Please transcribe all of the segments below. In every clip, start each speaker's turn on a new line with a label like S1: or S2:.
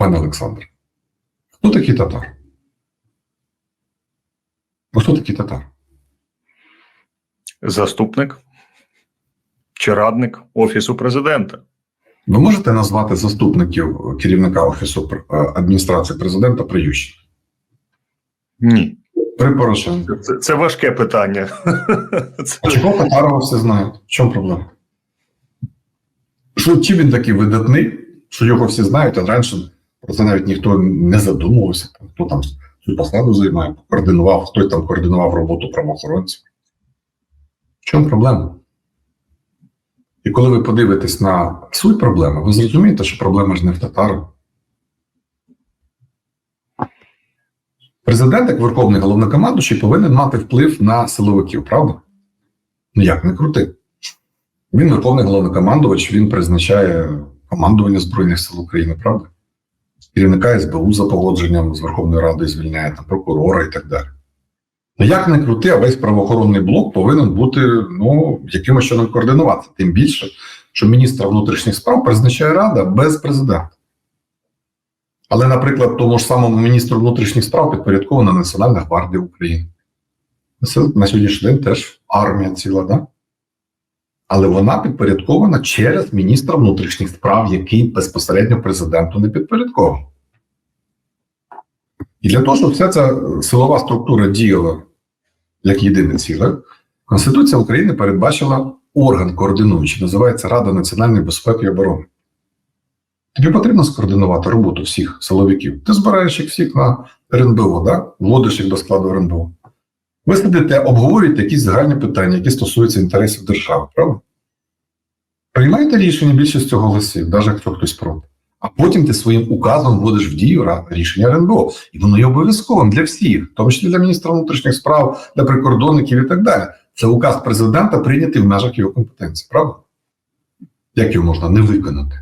S1: пане Олександр. Хто такий татар? Ну, хто такий татар?
S2: Заступник чи радник Офісу президента.
S1: Ви можете назвати заступників керівника Офісу е, адміністрації президента при Ющенку?
S2: Ні.
S1: При Порошенку.
S2: Це, це важке питання.
S1: А чого Татарова всі знають? В чому проблема? Що, чи він такий видатний, що його всі знають, а раніше про це навіть ніхто не задумувався, хто там цю посаду займає, координував, хто там координував роботу правоохоронців. В чому проблема? І коли ви подивитесь на суть проблеми, ви зрозумієте, що проблема ж не в татарах. Президент, як верховний головнокомандуючий, повинен мати вплив на силовиків, правда? Ну як не крути. Він верховний головнокомандувач, він призначає командування Збройних сил України, правда? Керівника СБУ за погодженням з Верховною Радою звільняє там, прокурора і так далі. Ну як не крути, а весь правоохоронний блок повинен бути ну, якимось чином координуватися. Тим більше, що міністра внутрішніх справ призначає Рада без президента. Але, наприклад, тому ж самому міністру внутрішніх справ підпорядкована Національна гвардія України. На сьогоднішній день теж армія ціла, да? Але вона підпорядкована через міністра внутрішніх справ, який безпосередньо президенту не підпорядкований. І для того, щоб вся ця силова структура діяла як єдине ціле, Конституція України передбачила орган координуючий, називається Рада національної безпеки і оборони. Тобі потрібно скоординувати роботу всіх силовиків. Ти збираєш їх всіх на РНБО, да? вводиш їх до складу РНБО. Ви сидите, обговорюєте якісь загальні питання, які стосуються інтересів держави, правда? Приймаєте рішення більшістю голосів, навіть якщо хтось проти. А потім ти своїм указом вводиш в дію рішення РНБО. І воно є обов'язковим для всіх, в тому числі для міністра внутрішніх справ, для прикордонників і так далі. Це указ президента прийнятий в межах його компетенції, правда? Як його можна не виконати?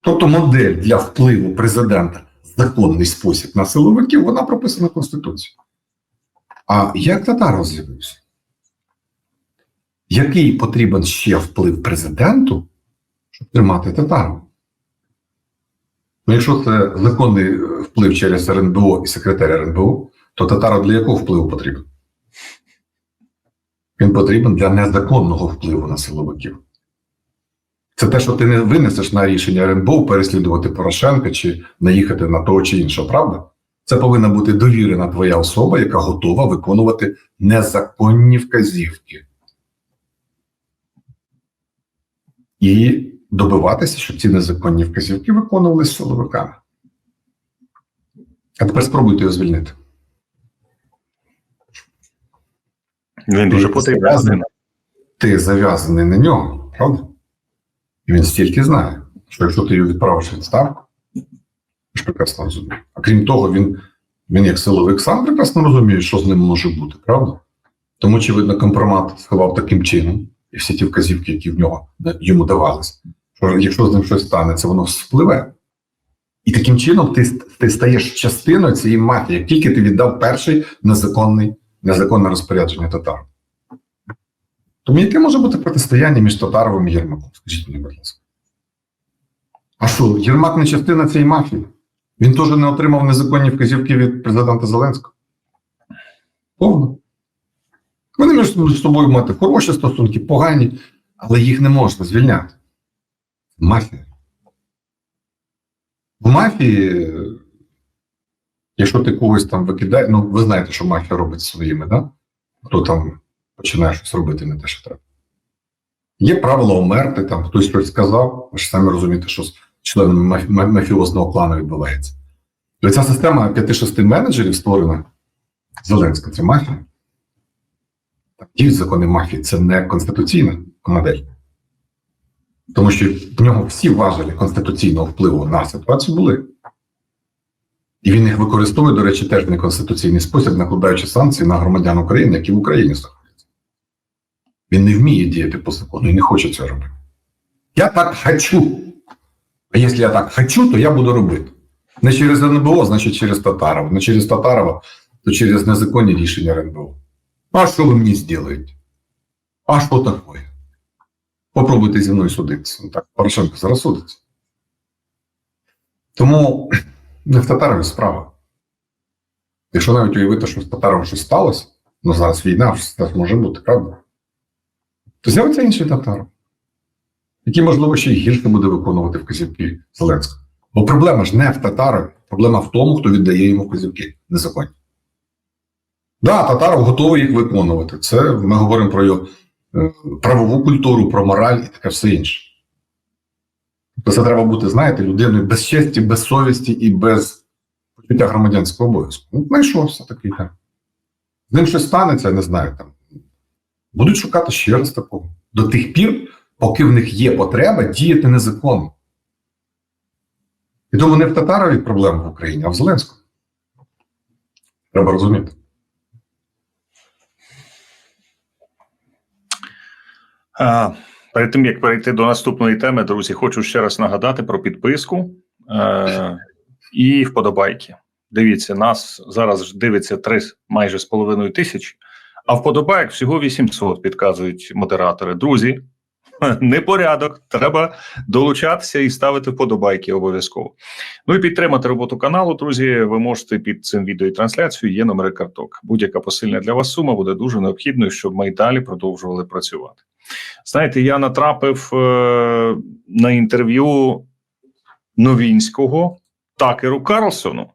S1: Тобто модель для впливу президента законний спосіб на силовиків, вона прописана в Конституції. А як Татаров з'явився? Який потрібен ще вплив президенту, щоб тримати Татарова? Ну, якщо це законний вплив через РНБО і секретаря РНБО, то Татаров для якого впливу потрібен? Він потрібен для незаконного впливу на силовиків. Це те, що ти не винесеш на рішення РНБО переслідувати Порошенка чи наїхати на того чи іншого, правда? Це повинна бути довірена твоя особа, яка готова виконувати незаконні вказівки. І добиватися, щоб ці незаконні вказівки виконувалися силовиками. А тепер спробуйте його звільнити.
S2: Він дуже потрібен.
S1: Ти зав'язаний на нього, правда? І він стільки знає, що якщо ти його відправиш відставку, ж прекрасно розумієш. А крім того, він, він як силовик сам прекрасно розуміє, що з ним може бути, правда? Тому, очевидно, компромат сховав таким чином, і всі ті вказівки, які в нього йому давались, що якщо з ним щось станеться, воно спливе. І таким чином ти, ти стаєш частиною цієї мафії, як тільки ти віддав перший незаконний, незаконне розпорядження татар. Тому яке може бути протистояння між Татаровим і Єрмаком? Скажіть мені, будь ласка. А що, Єрмак не частина цієї мафії? Він теж не отримав незаконні вказівки від президента Зеленського? Повно. Вони між собою мати хороші стосунки, погані, але їх не можна звільняти. Мафія. В мафії, якщо ти когось там викидає, ну ви знаєте, що мафія робить своїми, да? Хто там починає щось робити не те, що треба. Є правило омерти, там хтось щось сказав, ви ж самі розумієте, що членами мафіозного клану відбувається. І ця система 5-6 менеджерів створена Зеленська, це мафія. Діють закони мафії, це не конституційна модель. Тому що в нього всі важелі конституційного впливу на ситуацію були. І він їх використовує, до речі, теж в неконституційний спосіб, накладаючи санкції на громадян України, які в Україні знаходяться. Він не вміє діяти по закону і не хоче цього робити. Я так хочу. А якщо я так хочу, то я буду робити. Не через РНБО, значить через Татарова. Не через Татарова, то через незаконні рішення РНБО. А що ви мені зробите? А що таке? Попробуйте зі мною судитися. Ну, так, Порошенко зараз судиться. Тому не в татарові справа. Якщо навіть уявити, що з татаром щось сталося, ну зараз війна, щось теж може бути, правда? То з'явиться інший татар, Який, можливо, ще й гірше буде виконувати вказівки Зеленського. Бо проблема ж не в татарові, проблема в тому, хто віддає йому вказівки незаконні. Да, татаров готовий їх виконувати. Це ми говоримо про його е, правову культуру, про мораль і таке все інше. Тобто це треба бути, знаєте, людиною без честі, без совісті і без почуття громадянського обов'язку. Ну, знайшовся такий так. З ним щось станеться, я не знаю там. Будуть шукати ще раз такого. До тих пір, поки в них є потреба діяти незаконно. І тому не в Татарові проблема в Україні, а в Зеленському. Треба розуміти.
S2: А, перед тим як перейти до наступної теми, друзі, хочу ще раз нагадати про підписку е, і вподобайки. Дивіться, нас зараз дивиться три майже з половиною тисячі, а вподобайк всього 800, підказують модератори. Друзі, непорядок. Треба долучатися і ставити вподобайки обов'язково. Ну і підтримати роботу каналу, друзі. Ви можете під цим відео і трансляцією є номери карток. Будь-яка посильна для вас сума буде дуже необхідною, щоб ми й далі продовжували працювати. Знаєте, я натрапив е, на інтерв'ю Новінського Такеру Карлсону.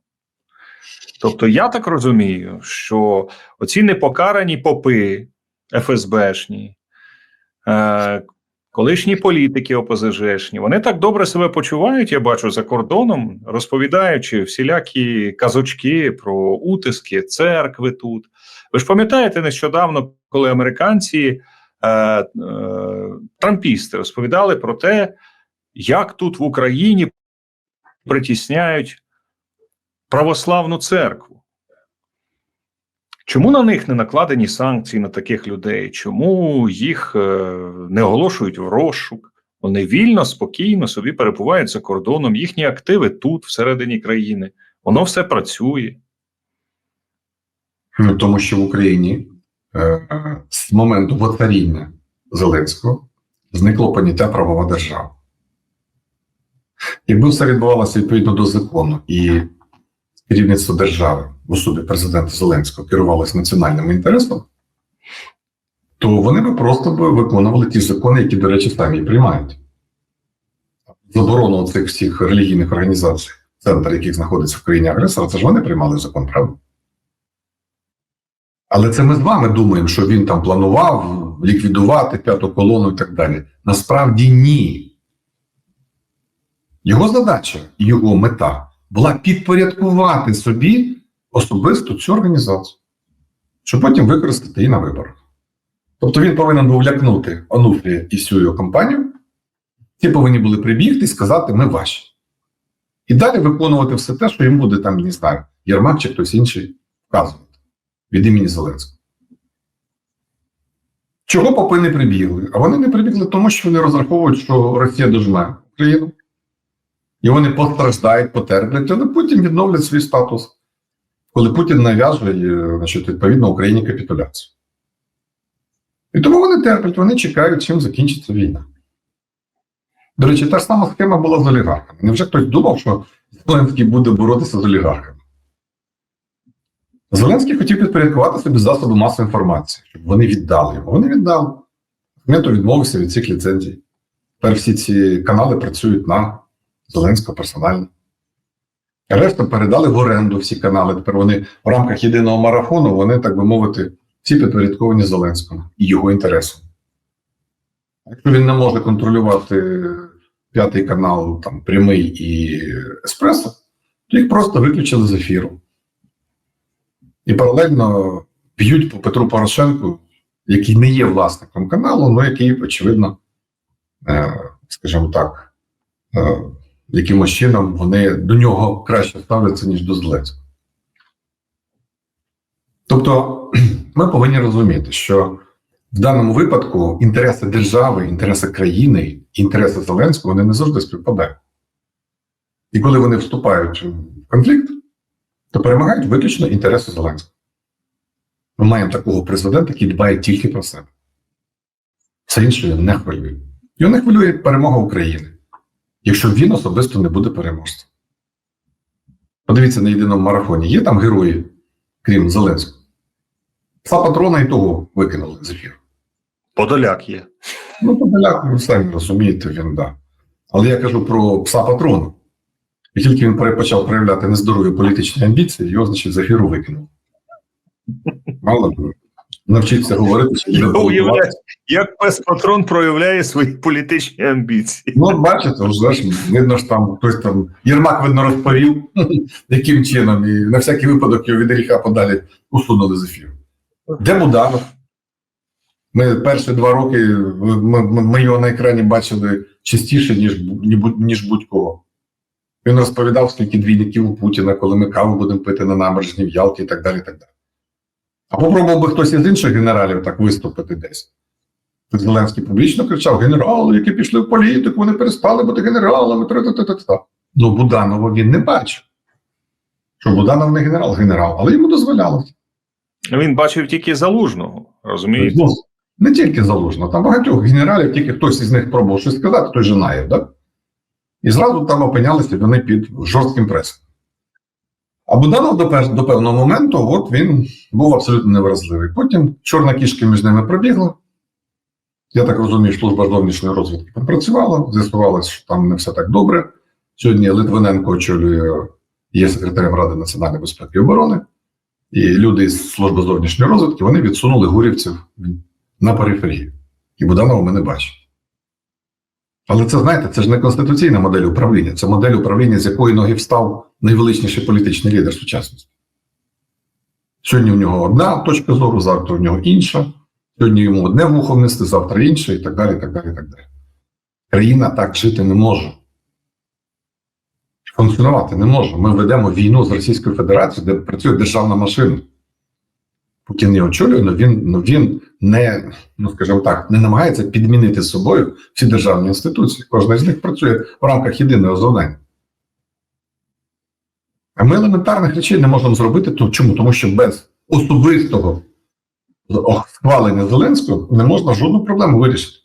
S2: Тобто, я так розумію, що оці непокарані попи ФСБшні, е, колишні політики ОПЗЖшні, вони так добре себе почувають, я бачу, за кордоном, розповідаючи всілякі казочки про утиски, церкви тут. Ви ж пам'ятаєте нещодавно, коли американці, е, е, трампісти розповідали про те, як тут в Україні притісняють православну церкву. Чому на них не накладені санкції на таких людей? Чому їх е, не оголошують в розшук? Вони вільно, спокійно собі перебувають за кордоном, їхні активи тут, всередині країни. Воно все працює.
S1: Ну, тому що в Україні е, з моменту воцаріння Зеленського зникло поняття правова держава. Якби все відбувалося відповідно до закону і керівництво держави особі президента Зеленського керувалося національним інтересом, то вони би просто би виконували ті закони, які, до речі, самі приймають. Заборону цих всіх релігійних організацій, центр яких знаходиться в країні агресора, це ж вони приймали закон, правда? Але це ми з вами думаємо, що він там планував ліквідувати п'яту колону і так далі. Насправді ні. Його задача його мета була підпорядкувати собі особисто цю організацію, щоб потім використати її на виборах. Тобто він повинен був лякнути Онуфрія і всю його компанію. Ті повинні були прибігти і сказати, ми ваші. І далі виконувати все те, що їм буде там, не знаю, Єрмак чи хтось інший вказувати від імені Зеленського. Чого попи не прибігли? А вони не прибігли, тому що вони розраховують, що Росія дожме Україну. І вони постраждають, потерплять, але потім відновлять свій статус, коли Путін нав'яжує е, значить, відповідно Україні капітуляцію. І тому вони терплять, вони чекають, чим закінчиться війна. До речі, та ж сама схема була з олігархами. Невже хтось думав, що Зеленський буде боротися з олігархами? Зеленський хотів підпорядкувати собі засоби масової інформації, щоб вони віддали йому. Вони віддали. Мето відмовився від цих ліцензій. Тепер всі ці канали працюють на Зеленського персонально. Решта передали в оренду всі канали. Тепер вони в рамках єдиного марафону, вони, так би мовити, всі підпорядковані Зеленському і його інтересам. Якщо він не може контролювати п'ятий канал, там, прямий і еспресо, то їх просто виключили з ефіру. І паралельно б'ють по Петру Порошенку, який не є власником каналу, але який, очевидно, е, скажімо так, е, якимось чином вони до нього краще ставляться, ніж до Зеленського. Тобто, ми повинні розуміти, що в даному випадку інтереси держави, інтереси країни, інтереси Зеленського вони не завжди співпадають. І коли вони вступають в конфлікт, то перемагають виключно інтереси Зеленського. Ми маємо такого президента, який дбає тільки про себе. Все інше не хвилює. Його не хвилює перемога України, якщо він особисто не буде переможцем. Подивіться на єдиному марафоні. Є там герої, крім Зеленського. Пса патрона і того викинули з ефіру.
S2: Подоляк є.
S1: Ну, Подоляк, ви самі розумієте, він да. Але я кажу про пса патрона. І тільки він почав проявляти нездорові політичні амбіції, його, значить, з ефіру викинув. Мало ли, навчиться говорити, що
S2: як пес патрон проявляє свої політичні амбіції.
S1: Ну, бачите, вже ж видно ж там хтось там Єрмак, видно, розповів, яким чином, і на всякий випадок його від гріха подалі усунули з ефіру. Де Буданов? Ми перші два роки ми, ми, ми його на екрані бачили частіше, ніж, ніж будь-кого. Він розповідав, скільки двійників у Путіна, коли ми каву будемо пити на набережні в Ялті і так далі. І так далі. А попробував би хтось із інших генералів так виступити десь. Зеленський публічно кричав: генерали, які пішли в політику, вони перестали бути генералами. тра-та-та-та-та». Ну, Буданова він не бачив. Що Буданов не генерал, генерал, але йому дозволяло.
S2: Він бачив тільки залужного, розумієте?
S1: Ну, не тільки залужно, там багатьох генералів, тільки хтось із них пробував щось сказати, той женає, да? І зразу там опинялися вони під жорстким пресом. А Буданов до, до певного моменту, от він був абсолютно невразливий. Потім чорна кішка між ними пробігла. Я так розумію, служба зовнішньої розвідки попрацювала, з'ясувалося, що там не все так добре. Сьогодні Литвиненко очолює, є секретарем Ради національної безпеки і оборони. І люди з служби зовнішньої розвідки вони відсунули гурівців на периферію. І Буданова ми не. Але це, знаєте, це ж не конституційна модель управління, це модель управління, з якої ноги встав найвеличніший політичний лідер сучасності. Сьогодні в нього одна точка зору, завтра в нього інша. Сьогодні йому одне вухо внести, завтра інше, і так далі. і так далі, і так далі. Країна так жити не може. Функціонувати не може. Ми ведемо війну з Російською Федерацією, де працює державна машина. Путін не очолює, але він, ну, він не, ну скажімо так, не намагається підмінити з собою всі державні інституції. Кожна з них працює в рамках єдиного завдання. А ми елементарних речей не можемо зробити. То чому? Тому що без особистого схвалення Зеленського не можна жодну проблему вирішити.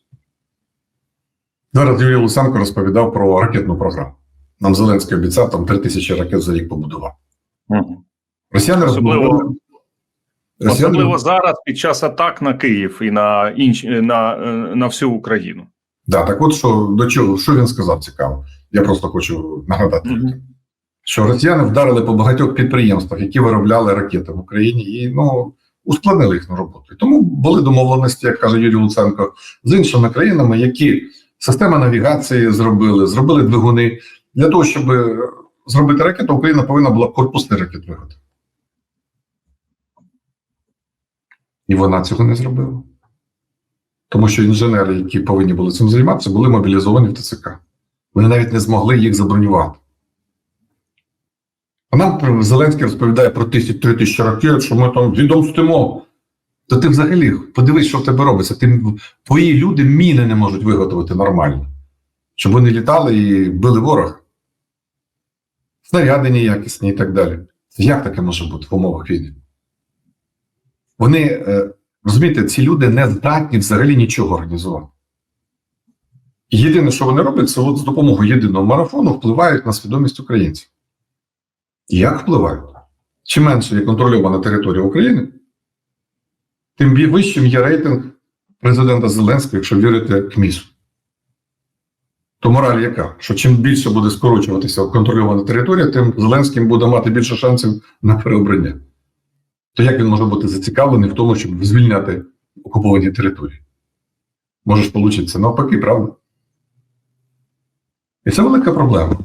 S1: Зараз Юрій Луценко розповідав про ракетну програму. Нам Зеленський обіцяв там 3 тисячі ракет за рік побудував. Росіяни розбудували. Росіяни
S2: Особливо зараз під час атак на Київ і на інші на, е, на всю Україну.
S1: Да, так от що до чого, що він сказав цікаво. Я просто хочу нагадати,
S2: Мгм.
S1: що росіяни вдарили по багатьох підприємствах, які виробляли ракети в Україні, і ну ускладнили їхню роботу. І тому були домовленості, як каже Юрій Луценко, з іншими країнами, які системи навігації зробили, зробили двигуни. Для того, щоб зробити ракету, Україна повинна була корпусний ракет виготовити. І вона цього не зробила. Тому що інженери, які повинні були цим займатися, були мобілізовані в ТЦК. Вони навіть не змогли їх забронювати. А нам Зеленський розповідає про тисяч три тисячі ракет, що ми там відомстимо. То ти взагалі подивись, що в тебе робиться. Ти, твої люди міни не можуть виготовити нормально, щоб вони літали і били ворога. Снаряди неякісні і так далі. Як таке може бути в умовах війни? Вони, е, розумієте, ці люди не здатні взагалі нічого організувати. Єдине, що вони роблять, це от з допомогою єдиного марафону впливають на свідомість українців. Як впливають? Чим менше є контрольована територія України, тим вищим є рейтинг президента Зеленського, якщо вірити КМІСу. То мораль яка? Що чим більше буде скорочуватися контрольована територія, тим Зеленським буде мати більше шансів на переобрання. То як він може бути зацікавлений в тому, щоб звільняти окуповані території? Може ж получиться навпаки, правда? І це велика проблема.